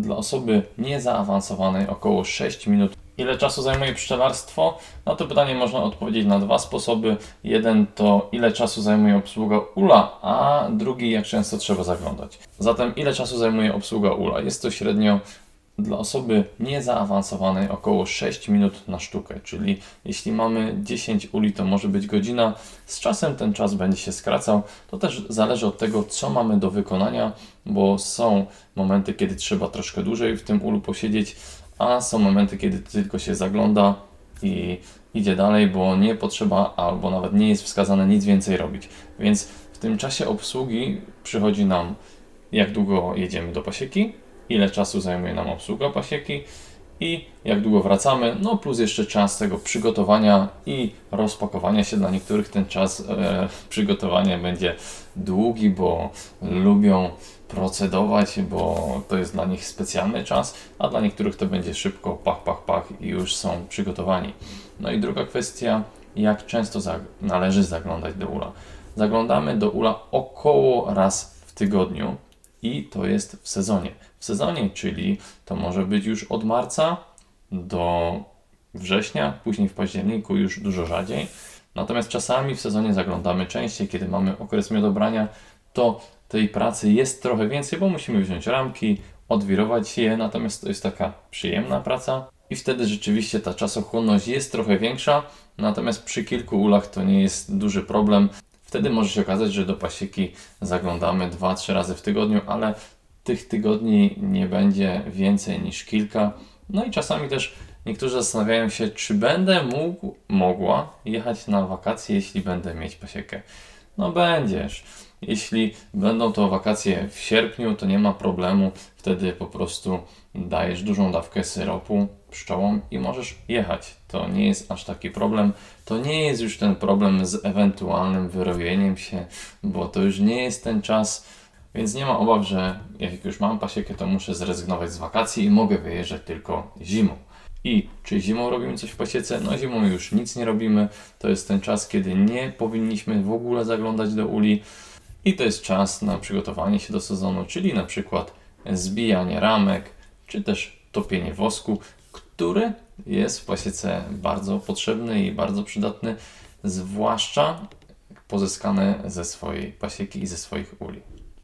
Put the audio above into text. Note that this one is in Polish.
dla osoby niezaawansowanej około 6 minut. Ile czasu zajmuje pszczelarstwo? Na to pytanie można odpowiedzieć na dwa sposoby. Jeden to ile czasu zajmuje obsługa ula, a drugi jak często trzeba zaglądać. Zatem ile czasu zajmuje obsługa ula? Jest to średnio dla osoby niezaawansowanej około 6 minut na sztukę, czyli jeśli mamy 10 uli, to może być godzina. Z czasem ten czas będzie się skracał. To też zależy od tego, co mamy do wykonania, bo są momenty, kiedy trzeba troszkę dłużej w tym ulu posiedzieć, a są momenty, kiedy tylko się zagląda i idzie dalej, bo nie potrzeba albo nawet nie jest wskazane nic więcej robić. Więc w tym czasie obsługi przychodzi nam jak długo jedziemy do pasieki, ile czasu zajmuje nam obsługa pasieki i jak długo wracamy, no plus jeszcze czas tego przygotowania i rozpakowania się. Dla niektórych ten czas e, przygotowania będzie długi, bo lubią procedować, bo to jest dla nich specjalny czas, a dla niektórych to będzie szybko, pach, pach, pach i już są przygotowani. No i druga kwestia, jak często za- należy zaglądać do ula. Zaglądamy do ula około raz w tygodniu i to jest w sezonie. W sezonie, czyli to może być już od marca do września, później w październiku już dużo rzadziej. Natomiast czasami w sezonie zaglądamy częściej, kiedy mamy okres miodobrania, to tej pracy jest trochę więcej, bo musimy wziąć ramki, odwirować je, natomiast to jest taka przyjemna praca i wtedy rzeczywiście ta czasochłonność jest trochę większa, natomiast przy kilku ulach to nie jest duży problem. Wtedy może się okazać, że do pasieki zaglądamy 2-3 razy w tygodniu, ale tych tygodni nie będzie więcej niż kilka. No i czasami też niektórzy zastanawiają się, czy będę mógł, mogła jechać na wakacje, jeśli będę mieć pasiekę. No będziesz. Jeśli będą to wakacje w sierpniu, to nie ma problemu. Wtedy po prostu dajesz dużą dawkę syropu pszczołom i możesz jechać. To nie jest aż taki problem. To nie jest już ten problem z ewentualnym wyrobieniem się, bo to już nie jest ten czas. Więc nie ma obaw, że jak już mam pasiekę, to muszę zrezygnować z wakacji i mogę wyjeżdżać tylko zimą. I czy zimą robimy coś w pasiece? No zimą już nic nie robimy. To jest ten czas, kiedy nie powinniśmy w ogóle zaglądać do uli. I to jest czas na przygotowanie się do sezonu, czyli na przykład zbijanie ramek, czy też topienie wosku, który jest w pasiece bardzo potrzebny i bardzo przydatny, zwłaszcza pozyskany ze swojej pasieki i ze swoich uli.